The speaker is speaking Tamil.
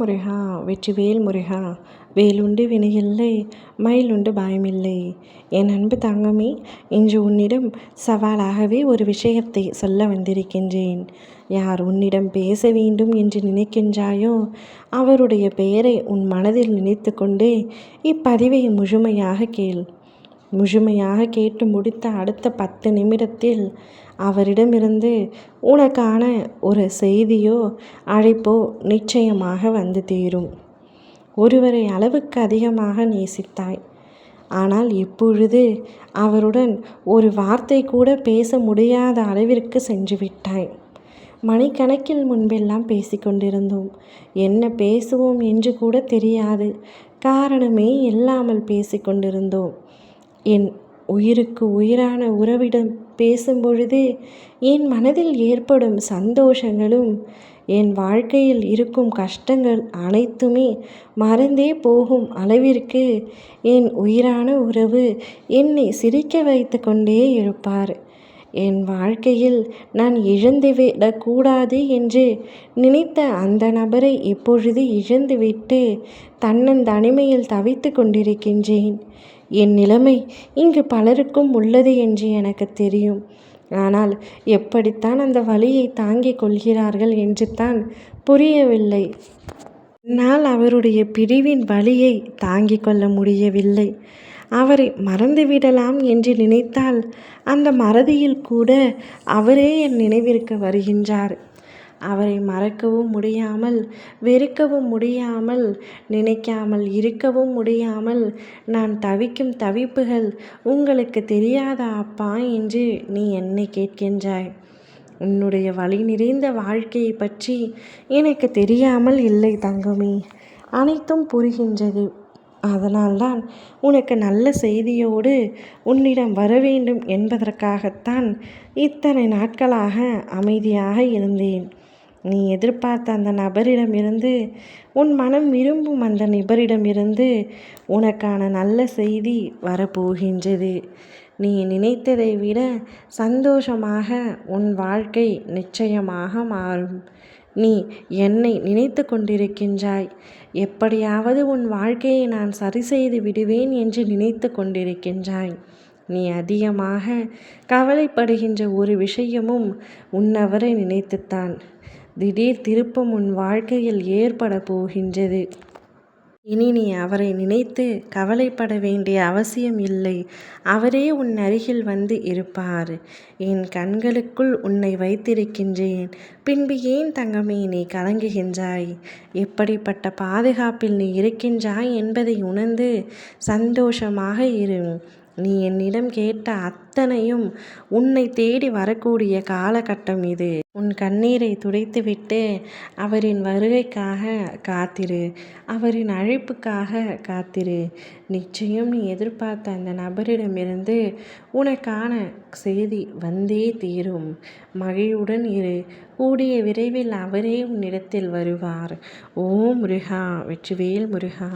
முருகா வெற்றிவேல் முருகா வேலுண்டு வினையில்லை மயிலுண்டு பயமில்லை. என் அன்பு தங்கமே இன்று உன்னிடம் சவாலாகவே ஒரு விஷயத்தை சொல்ல வந்திருக்கின்றேன். யார் உன்னிடம் பேச வேண்டும் என்று நினைக்கின்றாயோ அவருடைய பெயரை உன் மனதில் நினைத்து கொண்டே இப்பதிவை முழுமையாக கேள். முழுமையாக கேட்டு முடித்த அடுத்த பத்து நிமிடத்தில் அவரிடமிருந்து உனக்கான ஒரு செய்தியோ அழைப்போ நிச்சயமாக வந்து தீரும். ஒருவரை அளவுக்கு அதிகமாக நேசித்தாய். ஆனால் இப்பொழுது அவருடன் ஒரு வார்த்தை கூட பேச முடியாத அளவிற்கு சென்று விட்டாய். மணிக்கணக்கில் முன்பெல்லாம் பேசிக்கொண்டிருந்தோம் என்ன பேசுவோம் என்று கூட தெரியாது. காரணமே இல்லாமல் பேசிக்கொண்டிருந்தோம் என் உயிருக்கு உயிரான உறவிடம் பேசும்பொழுது என் மனதில் ஏற்படும் சந்தோஷங்களும் என் வாழ்க்கையில் இருக்கும் கஷ்டங்கள் அனைத்துமே மறந்தே போகும் அளவிற்கு என் உயிரான உறவு என்னை சிரிக்க வைத்து கொண்டே இருப்பார். என் வாழ்க்கையில் நான் இழந்துவிடக்கூடாது என்று நினைத்த அந்த நபரை இப்பொழுது இழந்துவிட்டு தன்னன் தனிமையில் தவித்து கொண்டிருக்கின்றேன். என் நிலைமை இங்கு பலருக்கும் உள்ளது என்று எனக்கு தெரியும். ஆனால் எப்படித்தான் அந்த வழியை தாங்கிக் கொள்கிறார்கள் என்று தான் புரியவில்லை. என்னால் அவருடைய பிரிவின் வழியை தாங்கிக் கொள்ள முடியவில்லை. அவரை மறந்துவிடலாம் என்று நினைத்தால் அந்த மறதியில் கூட அவரே என் நினைவிற்கு வருகின்றார். அவரை மறக்கவும் முடியாமல் வெறுக்கவும் முடியாமல் நினைக்காமல் இருக்கவும் முடியாமல் நான் தவிக்கும் தவிப்புகள் உங்களுக்கு தெரியாதா அப்பா என்று நீ என்னை கேட்கின்றாய். உன்னுடைய வழி நிறைந்த வாழ்க்கையை பற்றி எனக்கு தெரியாமல் இல்லை தங்கமே. அனைத்தும் புரிகின்றது. அதனால்தான் உனக்கு நல்ல செய்தியோடு உன்னிடம் வர வேண்டும் என்பதற்காகத்தான் இத்தனை நாட்களாக அமைதியாக இருந்தேன். நீ எதிர்பார்த்த அந்த நபரிடமிருந்து உன் மனம் விரும்பும் அந்த நபரிடமிருந்து உனக்கான நல்ல செய்தி வரப்போகின்றது. நீ நினைத்ததை விட சந்தோஷமாக உன் வாழ்க்கை நிச்சயமாக மாறும். நீ என்னை நினைத்து கொண்டிருக்கின்றாய். எப்படியாவது உன் வாழ்க்கையை நான் சரி செய்து விடுவேன் என்று நினைத்து கொண்டிருக்கின்றாய். நீ அதிகமாக கவலைப்படுகின்ற ஒரு விஷயமும் உன்னவரை நினைத்துத்தான். திடீர் திருப்பம் உன் வாழ்க்கையில் ஏற்பட போகின்றது. இனி நீ அவரை நினைத்து கவலைப்பட வேண்டிய அவசியம் இல்லை. அவரே உன் அருகில் வந்து இருப்பார். என் கண்களுக்குள் உன்னை வைத்திருக்கின்றேன். பின்பு ஏன் தங்கமே நீ கலங்குகின்றாய்? எப்படிப்பட்ட பாதுகாப்பில் நீ இருக்கின்றாய் என்பதை உணர்ந்து சந்தோஷமாக இரு. நீ என்னிடம் கேட்ட அத்தனையும் உன்னை தேடி வரக்கூடிய காலகட்டம் இது. உன் கண்ணீரை துடைத்துவிட்டு அவரின் வருகைக்காக காத்திரு. அவரின் அழைப்புக்காக காத்திரு. நிச்சயம் நீ எதிர்பார்த்த அந்த நபரிடமிருந்து உனக்கான செய்தி வந்தே தீரும். மகிழ்வுடன் இரு. கூடிய விரைவில் அவரே உன்னிடத்தில் வருவார். ஓம் முருகா வெற்றிவேல் முருகா.